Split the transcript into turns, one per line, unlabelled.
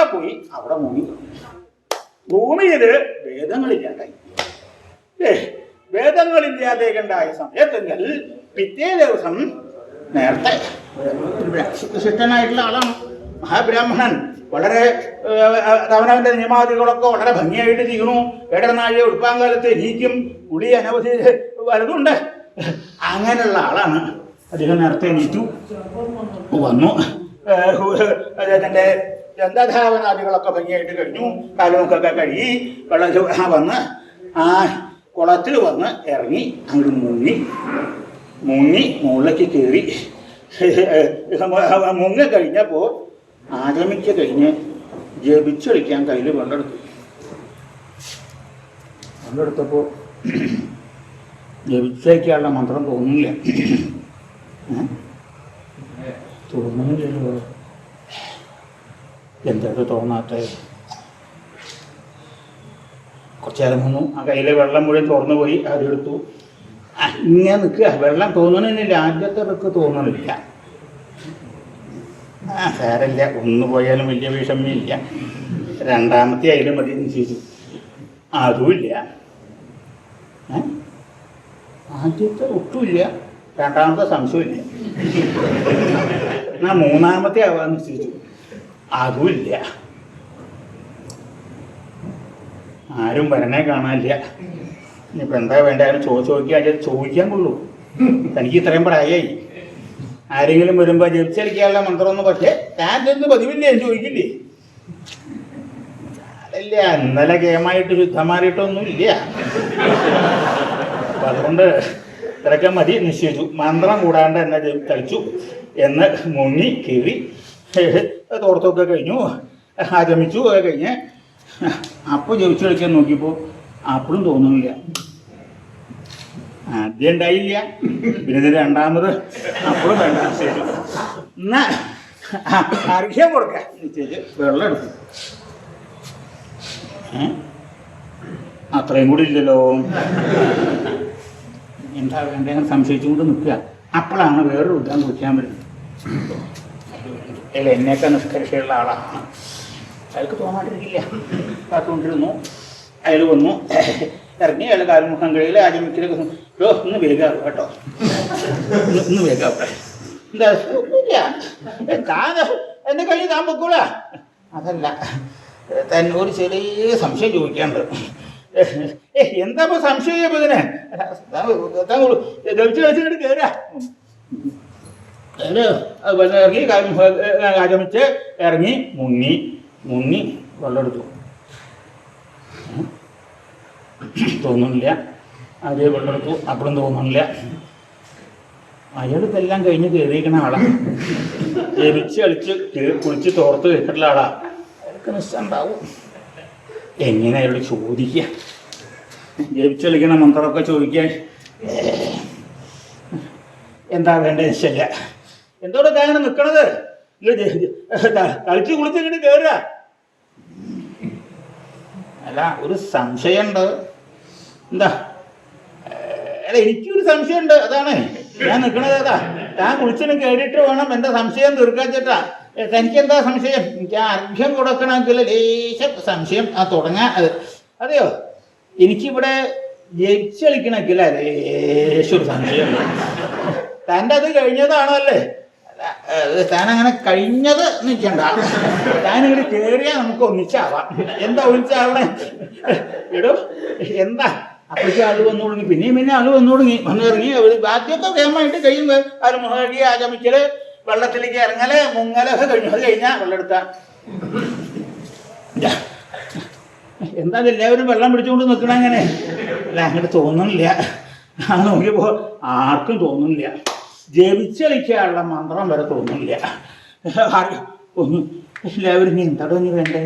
അവിടെ പോയി അവിടെ മുങ്ങി ഭൂമിയിൽ വേദങ്ങളില്ലാണ്ടായി ഏ വേദങ്ങളില്ലാതെ സമയത്തെങ്കിൽ പിറ്റേ ദിവസം നേരത്തെ ശിഷ്ടനായിട്ടുള്ള ആളാണ് മഹാബ്രാഹ്മണൻ. വളരെ അവനവന്റെ നിയമാവധികളൊക്കെ വളരെ ഭംഗിയായിട്ട് ചെയ്യണു ഏടനാഴിയെ ഉടുപ്പാങ്കാലത്ത് എനിക്കും ഉളി അനവധി വലുതുണ്ട്. അങ്ങനെയുള്ള ആളാണ്. അദ്ദേഹം നേരത്തെ എണീറ്റു. വന്നു. അദ്ദേഹത്തിന്റെ ദന്തധാവനാദികളൊക്കെ ഭംഗിയായിട്ട് കഴിഞ്ഞു. കാലുമൊക്കെ കഴുകി വെള്ളം വന്ന്. ആ കുളത്തിൽ വന്ന് ഇറങ്ങി അങ്ങോട്ട് മുങ്ങി. മുങ്ങി മുകളിലേക്ക് കയറി. മുങ്ങി കഴിഞ്ഞപ്പോൾ ആഗമിച്ച് കഴിഞ്ഞ് ജപിച്ചൊളിക്കാൻ കയ്യിൽ കൊണ്ടെടുത്തു കൊണ്ടെടുത്തപ്പോൾ ജപിച്ചേക്കാനുള്ള മന്ത്രം തോന്നുന്നില്ല? തോന്നുന്നില്ലല്ലോ എന്തൊക്കെ തോന്നാത്ത കുറച്ചു നേരം വന്നു ആ കയ്യിലെ വെള്ളം മുഴുവൻ തുറന്നു പോയി അവരെടുത്തു ഇങ്ങനെ നിൽക്കുക. വെള്ളം തോന്നണില്ല ആദ്യത്തെ റിക്ക് തോന്നണില്ല. ആ സാരമില്ല. ഒന്ന് പോയാലും വലിയ വിഷമമില്ല. രണ്ടാമത്തെ ആയാലും മതി ചെയ്തു അതുമില്ല? ആദ്യത്തെ ഒട്ടുമില്ല. രണ്ടാമത്തെ സംശയമില്ല. എന്നാ മൂന്നാമത്തെ ആവാന്ന് നിശ്ചയിച്ചു അതുമില്ല ആരും വരണേ കാണാനില്ല. ഇനിയിപ്പോൾ എന്താ വേണ്ടാലും ചോദിച്ചു നോക്കിയാൽ ചോദിക്കാൻ കൊള്ളൂ. തനിക്ക് ഇത്രയും പ്രായമായി ആരെങ്കിലും വരുമ്പോൾ ജപിച്ചടിക്കാനുള്ള മന്ത്രമൊന്നും പക്ഷേ ഞാൻ ചെന്ന് പതിവില്ലേ? എന്ന് ചോദിക്കില്ലേ? അതല്ല ഇന്നലെ ഗെയിമായിട്ട് ശുദ്ധമാറിയിട്ടൊന്നും ഇല്ല അപ്പം അതുകൊണ്ട് ഇത്രയ്ക്ക് മതി. നിശ്ചയിച്ചു. മന്ത്രം കൂടാണ്ട് എന്നെ തളിച്ചു. എന്ന് മുങ്ങി കീറി. തോർത്തൊക്കെ കഴിഞ്ഞു. ആചമിച്ചു ഒക്കെ കഴിഞ്ഞ്. അപ്പോൾ ജപിച്ചു കളിക്കാൻ നോക്കിയപ്പോൾ അപ്പോഴും തോന്നുന്നില്ല. ആദ്യം ഉണ്ടായില്ല. പിന്നെ രണ്ടാമത് അപ്പോഴും വേണ്ട നിശ്ചയിച്ചു. എന്നാ അറിയാൻ കൊടുക്കാം വെള്ളം എടുത്തു? അത്രയും കൂടി ഇല്ലല്ലോ. എന്താ വേണ്ടതെന്ന് സംശയിച്ചുകൊണ്ട് നിൽക്കുക. അപ്പോഴാണ് വേറൊരു ഉദ്ധാൻ കുറിക്കാൻ വരുന്നത്. അല്ല എന്നെയൊക്കെ നിഷ്കർഷയുള്ള ആളാണ് അയാൾക്ക് തോന്നാണ്ടിരിക്കില്ല കാത്തുകൊണ്ടിരുന്നു അയാൾ വന്നു ഇറങ്ങി അയാൾ കാൽമുഖം കഴിയിൽ ആചമിക്കലൊക്കെ ഓ ഇന്ന് വേഗം കേട്ടോ ഇന്ന് വേഗം എന്താ ഏ, താൻ എന്റെ കഴിഞ്ഞ് താൻ പൊക്കൂല അതല്ല തന്നെ ഒരു ചെറിയ സംശയം ചോദിക്കാണ്ട് എന്താ സംശയം ചെയ്യപ്പോ ഇതിനെ താൻ ദളിച്ച് കഴിച്ചിട്ട് കയറാ ഇറങ്ങി ആചമിച്ച് ഇറങ്ങി മുങ്ങി മുങ്ങി വെള്ളം എടുത്തു. ഉം. തോന്നുന്നില്ല. അതേ വെള്ളം എടുത്തു അപ്പോഴും തോന്നുന്നില്ല. അയാൾ ഇതെല്ലാം കഴിഞ്ഞ് കയറിയിരിക്കണ ആളാ. ജപിച്ച് കളിച്ച് കുളിച്ച് തോർത്ത് വെച്ചിട്ടുള്ള ആളാ. അയാൾക്ക് നിശ്ചണ്ടാവും എങ്ങനെ അയാളോട് ചോദിക്കുക ജപിച്ച് കളിക്കണ മന്ത്രമൊക്കെ ചോദിക്കാൻ. എന്താ വേണ്ട നിശ്ചയില്ല എന്തോടെ താങ്കൾ നിൽക്കണത് കളിച്ചു കുളിച്ചിട്ട് കേറുക. അല്ല ഒരു സംശയമുണ്ട്. എന്താ? അല്ല എനിക്കൊരു സംശയമുണ്ട്. അതാണ്. ഞാൻ നിൽക്കണത് അതാ താൻ കുളിച്ചിനും കേട്ടിട്ട് വേണം. എന്റെ സംശയം? തീർക്കാൻ ചേട്ടാ. എന്താ സംശയം? എനിക്ക് അർഘ്യം കൊടുക്കണമെങ്കിൽ ലേശം സംശയം ആ തുടങ്ങാ. അത് അതെയോ എനിക്കിവിടെ ജയിച്ചളിക്കണമെങ്കിൽ ലേശം ഒരു സംശയം തന്റെ അത് കഴിഞ്ഞതാണോ അല്ലേ താൻ അങ്ങനെ കഴിഞ്ഞത് നിൽക്കണ്ട താൻ ഇങ്ങോട്ട് കയറിയാൽ നമുക്ക് ഒന്നിച്ചാവാം. എന്താ ഒന്നിച്ചാവണേ? ഇടും എന്താ? അപ്പോഴേക്കും അത് വന്നു തുടങ്ങി. പിന്നെയും പിന്നെ അത് വന്നു തുടങ്ങി. വന്നു തുടങ്ങി അവർ ആദ്യമൊക്കെ കേമായിട്ട് കഴിയുമ്പോൾ അത് മുഖകി ആചമിക്കൽ വെള്ളത്തിലേക്ക് ഇറങ്ങൽ മുങ്ങലൊക്കെ കഴിഞ്ഞു. അത് കഴിഞ്ഞാൽ വെള്ളം എടുത്ത. എന്താ എല്ലാവരും വെള്ളം പിടിച്ചുകൊണ്ട് നിൽക്കണ അങ്ങനെ? അല്ല അങ്ങോട്ട് തോന്നുന്നില്ല ആ നോക്കിയപ്പോ ആർക്കും തോന്നുന്നില്ല ജപിച്ചളിക്കാനുള്ള മന്ത്രം വരെ ഒന്നും എല്ലാവരും ഇനി വേണ്ടേ